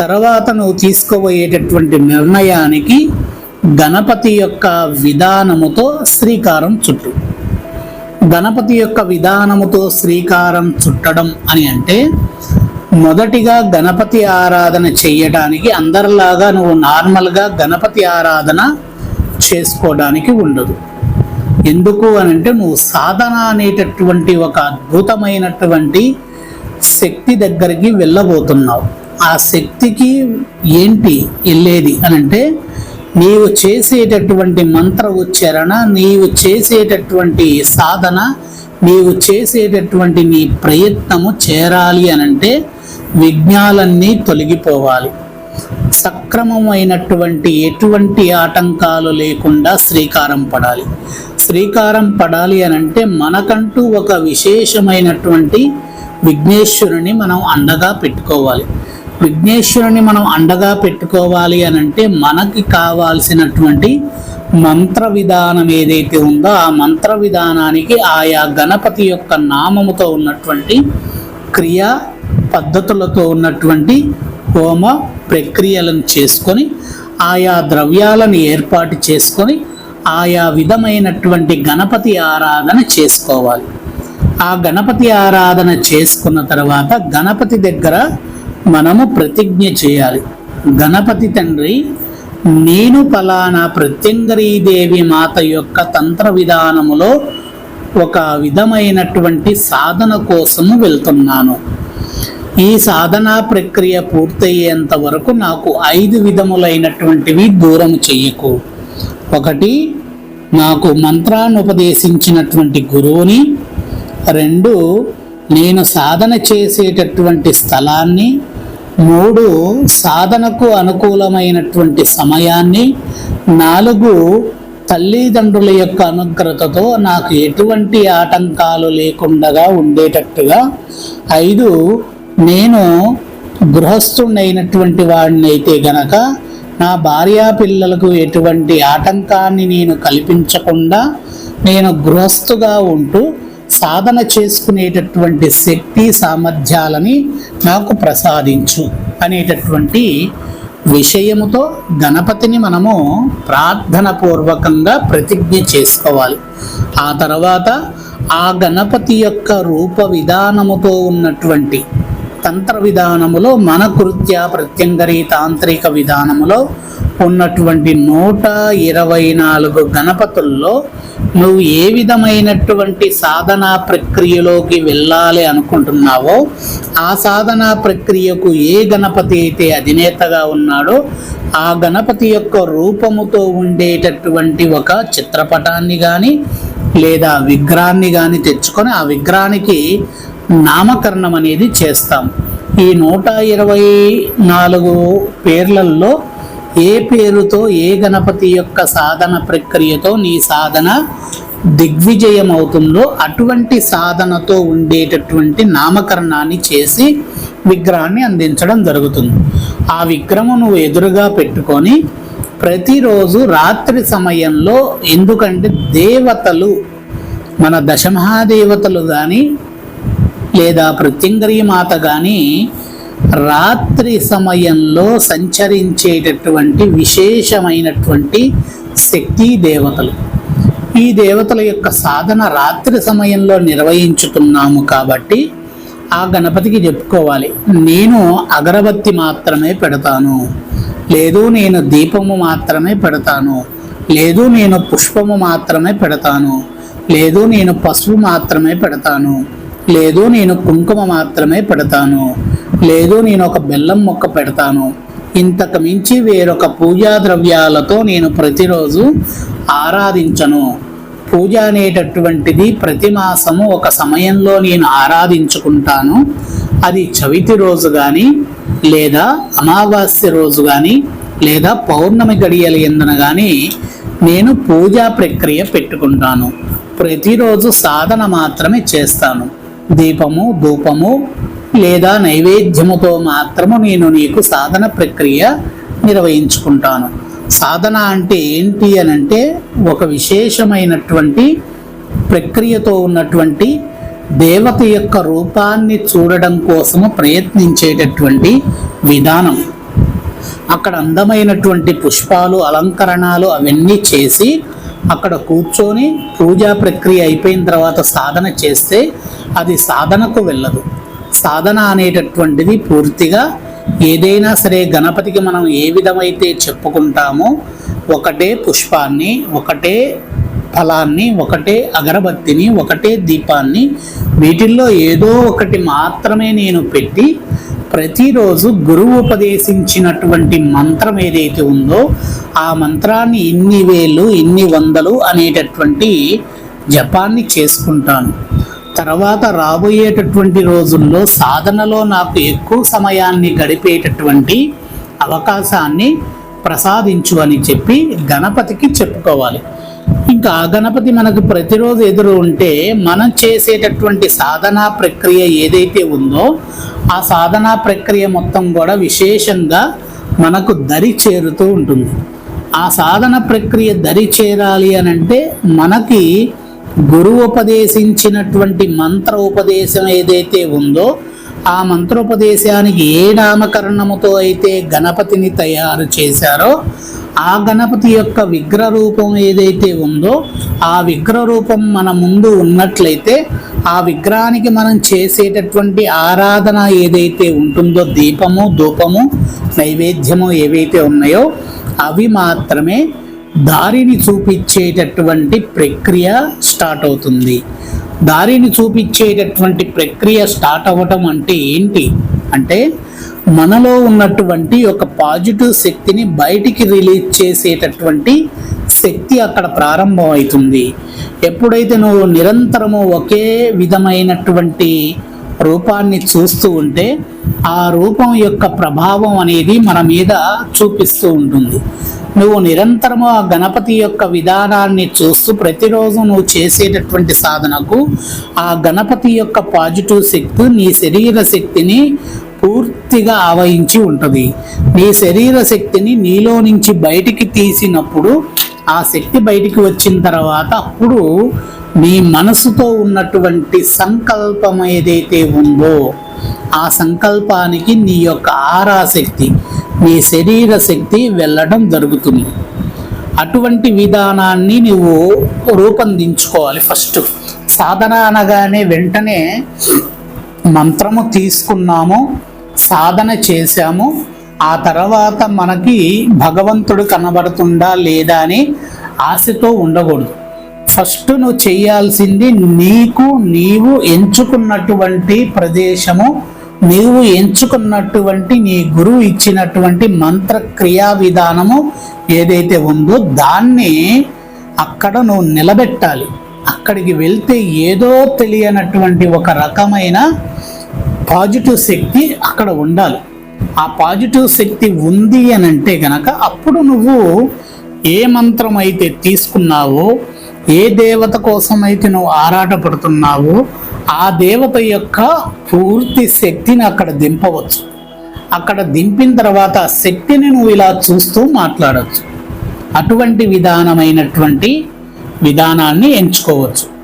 తర్వాత నువ్వు తీసుకోబోయేటటువంటి నిర్ణయానికి గణపతి యొక్క విధానముతో శ్రీకారం చుట్టు. గణపతి యొక్క విధానముతో శ్రీకారం చుట్టడం అని అంటే మొదటిగా గణపతి ఆరాధన చేయడానికి అందరిలాగా నువ్వు నార్మల్గా గణపతి ఆరాధన చేసుకోవడానికి ఉండదు. ఎందుకు అని అంటే నువ్వు సాధన అనేటటువంటి ఒక అద్భుతమైనటువంటి శక్తి దగ్గరికి వెళ్ళబోతున్నావు. ఆ శక్తికి ఏంటి వెళ్ళేది అని అంటే నీవు చేసేటటువంటి మంత్ర ఉచ్చారణ నీవు చేసేటటువంటి సాధన నీవు చేసేటటువంటి నీ ప్రయత్నము చేరాలి అనంటే విఘ్నాలన్నీ తొలగిపోవాలి. సక్రమమైనటువంటి ఎటువంటి ఆటంకాలు లేకుండా శ్రీకారం పడాలి. శ్రీకారం పడాలి అనంటే మనకంటూ ఒక విశేషమైనటువంటి విఘ్నేశ్వరుని మనం అండగా పెట్టుకోవాలి. విఘ్నేశ్వరుని మనం అండగా పెట్టుకోవాలి అని అంటే మనకి కావాల్సినటువంటి మంత్ర విధానం ఏదైతే ఉందో ఆ మంత్ర విధానానికి ఆయా గణపతి యొక్క నామముతో ఉన్నటువంటి క్రియా పద్ధతులతో ఉన్నటువంటి హోమ ప్రక్రియలను చేసుకొని ఆయా ద్రవ్యాలను ఏర్పాటు చేసుకొని ఆయా విధమైనటువంటి గణపతి ఆరాధన చేసుకోవాలి. ఆ గణపతి ఆరాధన చేసుకున్న తర్వాత గణపతి దగ్గర మనము ప్రతిజ్ఞ చేయాలి. గణపతి తండ్రి నేను ఫలానా ప్రత్యంగరీదేవి మాత యొక్క తంత్ర విధానములో ఒక విధమైనటువంటి సాధన కోసము వెళ్తున్నాను. ఈ సాధనా ప్రక్రియ పూర్తయ్యేంత వరకు నాకు ఐదు విధములైనటువంటివి దూరం చెయ్యకు. ఒకటి నాకు మంత్రాన్ని ఉపదేశించినటువంటి గురువుని. రెండు నేను సాధన చేసేటటువంటి స్థలాన్ని. మూడు సాధనకు అనుకూలమైనటువంటి సమయాన్ని నాలుగు తల్లిదండ్రుల యొక్క అనుగ్రతతో నాకు ఎటువంటి ఆటంకాలు లేకుండా ఉండేటట్టుగా ఐదు నేను గృహస్థుడైనటువంటి వాడిని అయితే గనక నా భార్యా పిల్లలకు ఎటువంటి ఆటంకాన్ని నేను కల్పించకుండా నేను గృహస్థుగా ఉంటూ సాధన చేసుకునేటటువంటి శక్తి సామర్థ్యాలని నాకు ప్రసాదించు అనేటటువంటి విషయముతో గణపతిని మనము ప్రార్థన పూర్వకంగా ప్రతిజ్ఞ చేసుకోవాలి. ఆ తర్వాత ఆ గణపతి యొక్క రూప విధానముతో ఉన్నటువంటి తంత్ర విధానములో మన కృత్య ప్రత్యంగరి తాంత్రిక విధానములో ఉన్నటువంటి నూట ఇరవై నాలుగు గణపతుల్లో నువ్వు ఏ విధమైనటువంటి సాధనా ప్రక్రియలోకి వెళ్ళాలి అనుకుంటున్నావో ఆ సాధనా ప్రక్రియకు ఏ గణపతి అయితే అధినేతగా ఉన్నాడో ఆ గణపతి యొక్క రూపముతో ఉండేటటువంటి ఒక చిత్రపటాన్ని కానీ లేదా విగ్రహాన్ని కానీ తెచ్చుకొని ఆ విగ్రహానికి నామకరణం అనేది చేస్తాం. ఈ నూట ఇరవై నాలుగు పేర్లల్లో ఏ పేరుతో ఏ గణపతి యొక్క సాధన ప్రక్రియతో నీ సాధన దిగ్విజయం అవుతుందో అటువంటి సాధనతో ఉండేటటువంటి నామకరణాన్ని చేసి విగ్రహాన్ని అందించడం జరుగుతుంది. ఆ విగ్రహము నువ్వు ఎదురుగా పెట్టుకొని ప్రతిరోజు రాత్రి సమయంలో ఎందుకంటే దేవతలు మన దశమహాదేవతలు కానీ లేదా ప్రత్యంగరీ మాత కానీ రాత్రి సమయంలో సంచరించేటటువంటి విశేషమైనటువంటి శక్తి దేవతలు. ఈ దేవతల యొక్క సాధన రాత్రి సమయంలో నిర్వహించుతున్నాము కాబట్టి ఆ గణపతికి చెప్పుకోవాలి నేను అగరబత్తి మాత్రమే పెడతాను. లేదు నేను దీపము మాత్రమే పెడతాను. లేదు నేను పుష్పము మాత్రమే పెడతాను. లేదు నేను పసుపు మాత్రమే పెడతాను. లేదు నేను కుంకుమ మాత్రమే పెడతాను. లేదు నేను ఒక బెల్లం మొక్క పెడతాను. ఇంతకు మించి వేరొక పూజా ద్రవ్యాలతో నేను ప్రతిరోజు ఆరాధించను. పూజ అనేటటువంటిది ప్రతి మాసము ఒక సమయంలో నేను ఆరాధించుకుంటాను. అది చవితి రోజు కానీ లేదా అమావాస్య రోజు కానీ లేదా పౌర్ణమి గడియల ఎందున కానీ నేను పూజా ప్రక్రియ పెట్టుకుంటాను. ప్రతిరోజు సాధన మాత్రమే చేస్తాను. దీపము ధూపము లేదా నైవేద్యముతో మాత్రము నేను నీకు సాధన ప్రక్రియ నిర్వహించుకుంటాను. సాధన అంటే ఏంటి అని అంటే ఒక విశేషమైనటువంటి ప్రక్రియతో ఉన్నటువంటి దేవత యొక్క రూపాన్ని చూడడం కోసము ప్రయత్నించేటటువంటి విధానం. అక్కడ అందమైనటువంటి పుష్పాలు అలంకరణలు అవన్నీ చేసి అక్కడ కూర్చొని పూజా ప్రక్రియ అయిపోయిన తర్వాత సాధన చేస్తే అది సాధనకు వెళ్ళదు. సాధన అనేటటువంటిది పూర్తిగా ఏదైనా సరే గణపతికి మనం ఏ విధమైతే చెప్పుకుంటామో ఒకటే పుష్పాన్ని ఒకటే ఫలాన్ని ఒకటే అగరబత్తిని ఒకటే దీపాన్ని వీటిల్లో ఏదో ఒకటి మాత్రమే నేను పెట్టి ప్రతిరోజు గురువు ఉపదేశించినటువంటి మంత్రం ఏదైతే ఉందో ఆ మంత్రాన్ని ఇన్ని వేలు ఇన్ని వందలు అనేటటువంటి జపాన్ని చేసుకుంటాను. తర్వాత రాబోయేటటువంటి రోజుల్లో సాధనలో నాకు ఎక్కువ సమయాన్ని గడిపేటటువంటి అవకాశాన్ని ప్రసాదించు అని చెప్పి గణపతికి చెప్పుకోవాలి. ఇంకా గణపతి మనకు ప్రతిరోజు ఎదురు ఉంటే మనం చేసేటటువంటి సాధనా ప్రక్రియ ఏదైతే ఉందో ఆ సాధనా ప్రక్రియ మొత్తం కూడా విశేషంగా మనకు దరి చేరుతూ ఉంటుంది. ఆ సాధన ప్రక్రియ దరి చేరాలి అని అంటే మనకి గురువు ఉపదేశించినటువంటి మంత్ర ఉపదేశం ఏదైతే ఉందో ఆ మంత్రోపదేశానికి ఏ నామకరణముతో అయితే గణపతిని తయారు చేశారో ఆ గణపతి యొక్క విగ్రహ రూపం ఏదైతే ఉందో ఆ విగ్రహ రూపం మన ముందు ఉన్నట్లయితే ఆ విగ్రహానికి మనం చేసేటటువంటి ఆరాధన ఏదైతే ఉంటుందో దీపము ధూపము నైవేద్యము ఏవైతే ఉన్నాయో అవి మాత్రమే దారిని చూపించేటటువంటి ప్రక్రియ స్టార్ట్ అవుతుంది. దారిని చూపించేటటువంటి ప్రక్రియ స్టార్ట్ అవ్వటం అంటే ఏంటి? అంటే మనలో ఉన్నటువంటి ఒక పాజిటివ్ శక్తిని బయటికి రిలీజ్ చేసేటటువంటి శక్తి అక్కడ ప్రారంభం అవుతుంది ఎప్పుడైతే నువ్వు నిరంతరము ఒకే విధమైనటువంటి రూపాన్ని చూస్తూ ఉంటే ఆ రూపం యొక్క ప్రభావం అనేది మన మీద చూపిస్తూ ఉంటుంది. నువ్వు నిరంతరము ఆ గణపతి యొక్క విధానాన్ని చూస్తూ ప్రతిరోజు నువ్వు చేసేటటువంటి సాధనకు ఆ గణపతి యొక్క పాజిటివ్ శక్తి నీ శరీర శక్తిని పూర్తిగా ఆవహించి ఉంటుంది. నీ శరీర శక్తిని నీలో నుంచి బయటికి తీసినప్పుడు ఆ శక్తి బయటికి వచ్చిన తర్వాత అప్పుడు నీ మనసుతో ఉన్నటువంటి సంకల్పం ఏదైతే ఉందో ఆ సంకల్పానికి నీ యొక్క ఆరాశక్తి నీ శరీర శక్తి వెళ్ళడం జరుగుతుంది. అటువంటి విధానాన్ని నువ్వు రూపొందించుకోవాలి ఫస్ట్. సాధన అనగానే వెంటనే మంత్రము తీసుకున్నాము సాధన చేశాము ఆ తర్వాత మనకి భగవంతుడు కనబడుతుందా లేదా అని ఆశతో ఉండకూడదు. ఫస్ట్ నువ్వు చేయాల్సింది నీకు నీవు ఎంచుకున్నటువంటి ప్రదేశము నీవు ఎంచుకున్నటువంటి నీ గురువు ఇచ్చినటువంటి మంత్ర క్రియా విధానము ఏదైతే ఉందో దాన్ని అక్కడ నువ్వు నిలబెట్టాలి. అక్కడికి వెళ్తే ఏదో తెలియనటువంటి ఒక రకమైన పాజిటివ్ శక్తి అక్కడ ఉండాలి. ఆ పాజిటివ్ శక్తి ఉంది అని అంటే గనక అప్పుడు నువ్వు ఏ మంత్రం అయితే తీసుకున్నావో ఏ దేవత కోసం అయితే నువ్వు ఆరాటపడుతున్నావో ఆ దేవత యొక్క పూర్తి శక్తిని అక్కడ దింపవచ్చు. అక్కడ దింపిన తర్వాత శక్తిని నువ్వు ఇలా చూస్తూ మాట్లాడవచ్చు అటువంటి విధానమైనటువంటి విధానాన్ని ఎంచుకోవచ్చు.